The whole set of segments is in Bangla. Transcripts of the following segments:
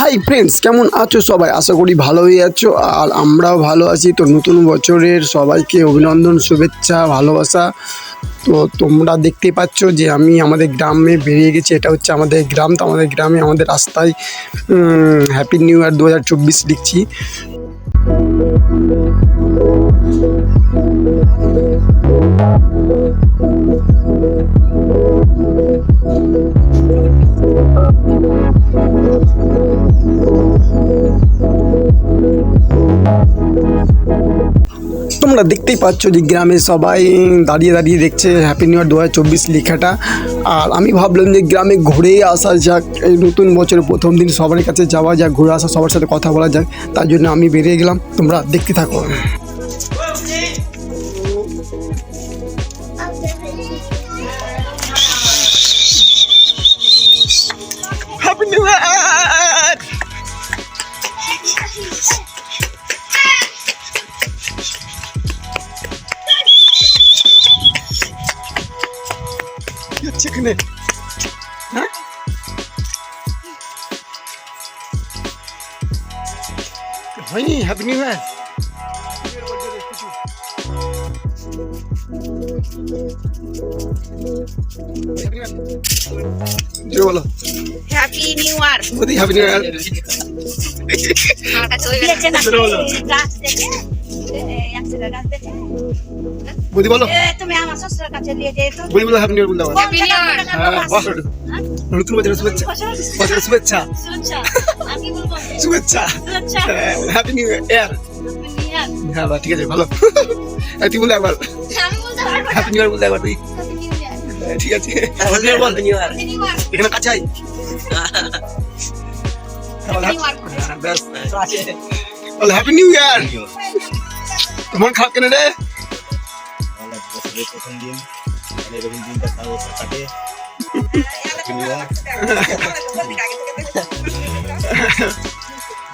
হাই ফ্রেন্ডস কেমন আছো সবাই? আশা করি ভালোই আছো। আর আমরাও ভালো আছি। তো নতুন বছরের সবাইকে অভিনন্দন, শুভেচ্ছা, ভালোবাসা। তো তোমরা দেখতে পাচ্ছ যে আমি আমাদের গ্রামে বেরিয়ে গেছি। এটা হচ্ছে আমাদের গ্রাম। তো আমাদের গ্রামে আমাদের রাস্তায় হ্যাপি নিউ ইয়ার দু হাজার চব্বিশ লিখছি। তোমরা দেখতেই পাচ্ছ যে গ্রামে সবাই দাঁড়িয়ে দাঁড়িয়ে দেখছে হ্যাপি নিউ ইয়ার দু হাজার চব্বিশ লেখাটা। আর আমি ভাবলাম যে গ্রামে ঘুরে আসা যাক, এই নতুন বছরের প্রথম দিন সবার কাছে যাওয়া যাক, ঘুরে আসা, সবার সাথে কথা বলা যাক, তার জন্য আমি বেরিয়ে গেলাম। তোমরা দেখতে থাকো। চিকেনে হ্যাঁ? হয়নি হ্যাপি নিউ ইয়ার জোরে বলো। Happy new year Modi happy new year আমার কাছে ওই গেছে না? গাছ দেখে গাছ দেখে মোদি বলো এ, তুমি আমার শ্বশুরের কাছে নিয়ে যেয়ে তো বলি বলো হ্যাপি নিউ ইয়ার বলতে হ্যাপি নিউ ইয়ার হ্যাঁ বলো। নতুন বছরের শুভেচ্ছা বছরের শুভেচ্ছা শুভেচ্ছা আমি কি বলব শুভেচ্ছা শুভেচ্ছা হ্যাপি নিউ ইয়ার হ্যাঁ ঠিক আছে ভালো হ্যাঁ, তুই বলে একবার হ্যাপি নিউ ইয়ার বলতে একবার তুই হ্যাঁ, ঠিক আছে হ্যাপি নিউ ইয়ার বল এখানে কাছে আই হ্যাপি নিউ ইয়ার হ্যাঁ, ব্যাস বল হ্যাপি নিউ ইয়ার তোমার খারাপ কেন রে বছরের প্রথম দিন মানে এরকম দিনটা তাও কাটে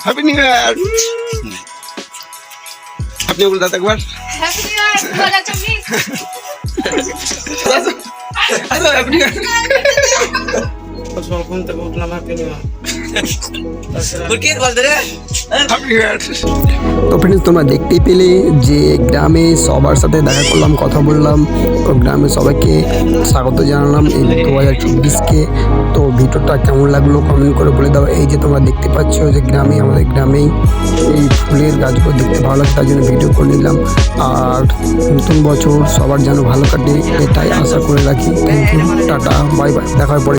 হ্যাপি নিউ ইয়ার আপনি বলতে একবার। Happy new year 2024 happy new year ঘুম থেকে উঠলাম happy new year happy new year তো ফ্রেন্ডস তোমরা দেখতেই পেলে যে গ্রামে সবার সাথে দেখা করলাম, কথা বললাম, তো গ্রামে সবাইকে স্বাগত জানালাম এই দু হাজার চব্বিশকে। তো ভিডিওটা কেমন লাগল কমেন্ট করে বলে দাও। এই যে তোমরা দেখতে পাচ্ছ যে গ্রামে, আমাদের গ্রামেই এই ফুলের গাছগুলো দেখতে ভালো লাগে, তার জন্য ভিডিও করে নিলাম। আর নতুন বছর সবার যেন ভালো কাটে, এটাই আশা করে রাখি। Thank you tata bye bye দেখা পরে।